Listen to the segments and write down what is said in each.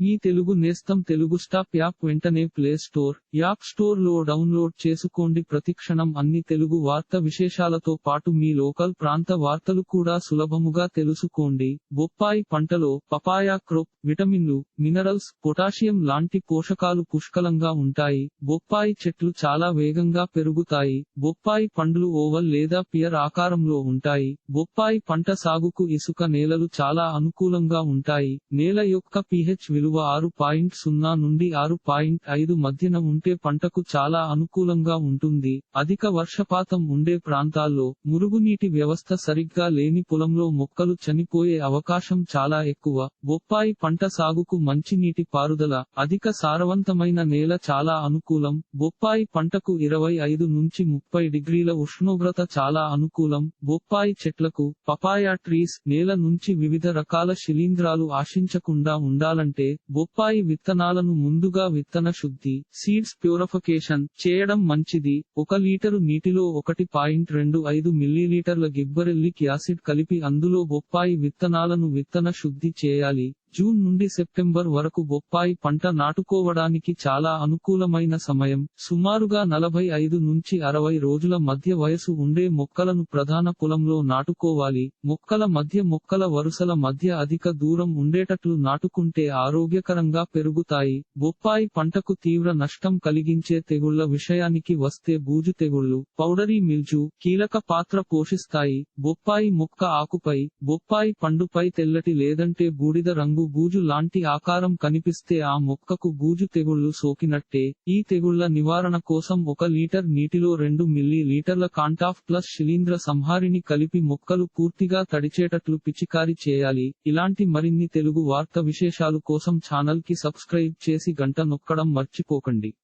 మీ తెలుగు నేస్తం Telugu stop app వెంటనే play store app స్టోర్లో డౌన్లోడ్ చేసుకోండి. ప్రతిక్షణం అన్ని తెలుగు వార్త విశేషాలతో పాటు మీ లోకల్ ప్రాంత వార్తలు కూడా సులభముగా తెలుసుకోండి. బొప్పాయి పంటలో పపాయా క్రోప్ విటమిన్లు మినరల్స్ పొటాషియం లాంటి పోషకాలు పుష్కలంగా ఉంటాయి. బొప్పాయి చెట్లు చాలా వేగంగా పెరుగుతాయి. బొప్పాయి పండ్లు ఓవల్ లేదా పియర్ ఆకారంలో ఉంటాయి. బొప్పాయి పంట సాగుకు ఇసుక నేలలు చాలా అనుకూలంగా ఉంటాయి. నేల యొక్క పిహెచ్ విలువ ఆరు పాయింట్ సున్నా నుండి ఆరు పాయింట్ ఐదు మధ్యన ఉంటే పంటకు చాలా అనుకూలంగా ఉంటుంది. అధిక వర్షపాతం ఉండే ప్రాంతాల్లో మురుగునీటి వ్యవస్థ సరిగ్గా లేని పొలంలో మొక్కలు చనిపోయే అవకాశం చాలా ఎక్కువ. బొప్పాయి పంట సాగుకు మంచి నీటి పారుదల అధిక సారవంతమైన నేల చాలా అనుకూలం. బొప్పాయి పంటకు ఇరవై ఐదు నుంచి ముప్పై డిగ్రీల ఉష్ణోగ్రత చాలా అనుకూలం. బొప్పాయి చెట్లకు పపాయా ట్రీస్ నేల నుంచి వివిధ రకాల శిలీంధ్రాలు ఆశించకుండా ఉండాలంటే బొప్పాయి విత్తనాలను ముందుగా విత్తన శుద్ధి సీడ్స్ ప్యూరిఫికేషన్ చేయడం మంచిది. ఒక లీటరు నీటిలో ఒకటి పాయింట్ రెండు ఐదు మిల్లీలీటర్ల గిబ్బరెల్లిక్ యాసిడ్ కలిపి అందులో బొప్పాయి విత్తనాలను విత్తన శుద్ధి చేయాలి. జూన్ నుండి సెప్టెంబర్ వరకు బొప్పాయి పంట నాటుకోవడానికి చాలా అనుకూలమైన సమయం. సుమారుగా నలభై ఐదు నుంచి అరవై రోజుల మధ్య వయసు ఉండే మొక్కలను ప్రధాన పొలంలో నాటుకోవాలి. మొక్కల మధ్య మొక్కల వరుసల మధ్య అధిక దూరం ఉండేటట్లు నాటుకుంటే ఆరోగ్యకరంగా పెరుగుతాయి. బొప్పాయి పంటకు తీవ్ర నష్టం కలిగించే తెగుళ్ళ విషయానికి వస్తే బూజు తెగుళ్ళు పౌడరీ మిల్జు కీలక పాత్ర పోషిస్తాయి. బొప్పాయి మొక్క ఆకుపై బొప్పాయి పండుపై తెల్లటి లేదంటే బూడిద రంగు బూజు లాంటి ఆకారం కనిపిస్తే ఆ మొక్కకు బూజు తెగుళ్ళు సోకినట్టే. ఈ తెగుళ్ళ నివారణ కోసం ఒక లీటర్ నీటిలో రెండు మిల్లీ లీటర్ల కాంటాఫ్ ప్లస్ శిలీంద్ర సంహారిని కలిపి మొక్కలు పూర్తిగా తడిచేటట్లు పిచికారి చేయాలి. ఇలాంటి మరిన్ని తెలుగు వార్త విశేషాలు కోసం ఛానల్కి సబ్స్క్రైబ్ చేసి గంట నొక్కడం మర్చిపోకండి.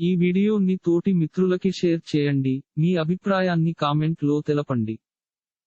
ఈ వీడియోని తోటి మిత్రులకి షేర్ చేయండి. మీ అభిప్రాయాన్ని కామెంట్లో తెలపండి.